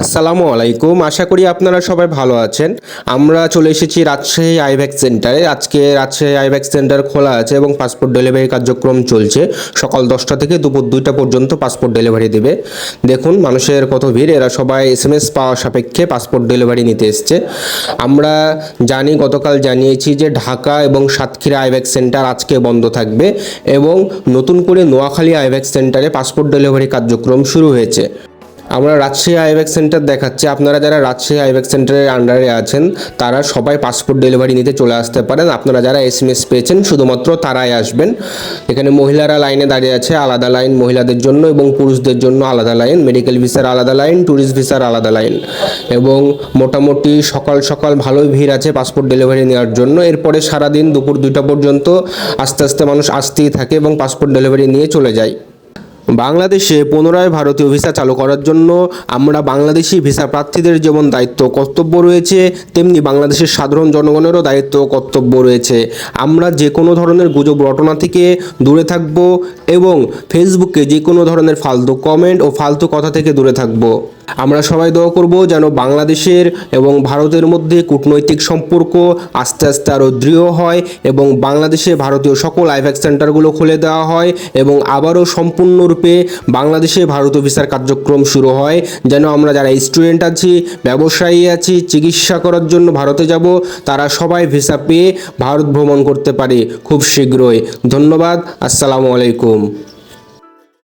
আসসালামু আলাইকুম। আশা করি আপনারা সবাই ভালো আছেন। আমরা চলে এসেছি রাজশাহী আইভ্যাক সেন্টারে। আজকে রাজশাহী আইভ্যাক সেন্টার খোলা আছে এবং পাসপোর্ট ডেলিভারি কার্যক্রম চলছে। সকাল দশটা থেকে দুপুর দুইটা পর্যন্ত পাসপোর্ট ডেলিভারি দেবে। দেখুন, মানুষের কত ভিড়। এরা সবাই এস এম এস পাওয়া সাপেক্ষে পাসপোর্ট ডেলিভারি নিতে এসছে। আমরা জানি, গতকাল জানিয়েছি যে ঢাকা এবং সাতক্ষীরা আইভ্যাক সেন্টার আজকে বন্ধ থাকবে এবং নতুন করে নোয়াখালী আইভ্যাক সেন্টারে পাসপোর্ট ডেলিভারি কার্যক্রম শুরু হয়েছে। আমরা রাজশাহী আইব্যাক সেন্টার দেখাচ্ছি। আপনারা যারা রাজশাহী আইব্যাক সেন্টারের আন্ডারে আছেন, তারা সবাই পাসপোর্ট ডেলিভারি নিতে চলে আসতে পারেন। আপনারা যারা এস এম এস পেয়েছেন, শুধুমাত্র তারাই আসবেন। এখানে মহিলারা লাইনে দাঁড়িয়ে আছে, আলাদা লাইন মহিলাদের জন্য এবং পুরুষদের জন্য আলাদা লাইন মেডিকেল ভিসার আলাদা লাইন ট্যুরিস্ট ভিসার আলাদা লাইন এবং মোটামুটি সকাল সকাল ভালোই ভিড় আছে পাসপোর্ট ডেলিভারি নেওয়ার জন্য। এরপরে সারাদিন দুপুর দুইটা পর্যন্ত আস্তে আস্তে মানুষ আসতেই থাকে এবং পাসপোর্ট ডেলিভারি নিয়ে চলে যায়। বাংলাদেশে পুনরায় ভারতীয় ভিসা চালু করার জন্য আমরা বাংলাদেশি ভিসা প্রার্থীদের যেমন দায়িত্ব কর্তব্য রয়েছে, তেমনি বাংলাদেশের সাধারণ জনগণেরও দায়িত্ব কর্তব্য রয়েছে। আমরা যে কোনো ধরনের গুজব রটনা থেকে দূরে থাকব এবং ফেসবুকে যে কোনো ধরনের ফালতু কমেন্ট ও ফালতু কথা থেকে দূরে থাকব। আমরা সবাই দোয়া করব যেন বাংলাদেশের এবং ভারতের মধ্যে কূটনৈতিক সম্পর্ক আস্তে আস্তে আরও দৃঢ় হয় এবং বাংলাদেশে ভারতীয় সকল আইভ্যাক্স সেন্টারগুলো খুলে দেওয়া হয় এবং আবারও সম্পূর্ণরূপে বাংলাদেশে ভারত অফিসার কার্যক্রম শুরু হয়। যেন আমরা যারা স্টুডেন্ট আছি, ব্যবসায়ী আছি, চিকিৎসা করার জন্য ভারতে যাব, তারা সবাই ভিসা পেয়ে ভারত ভ্রমণ করতে পারে খুব শীঘ্রই। ধন্যবাদ, আসসালামু আলাইকুম।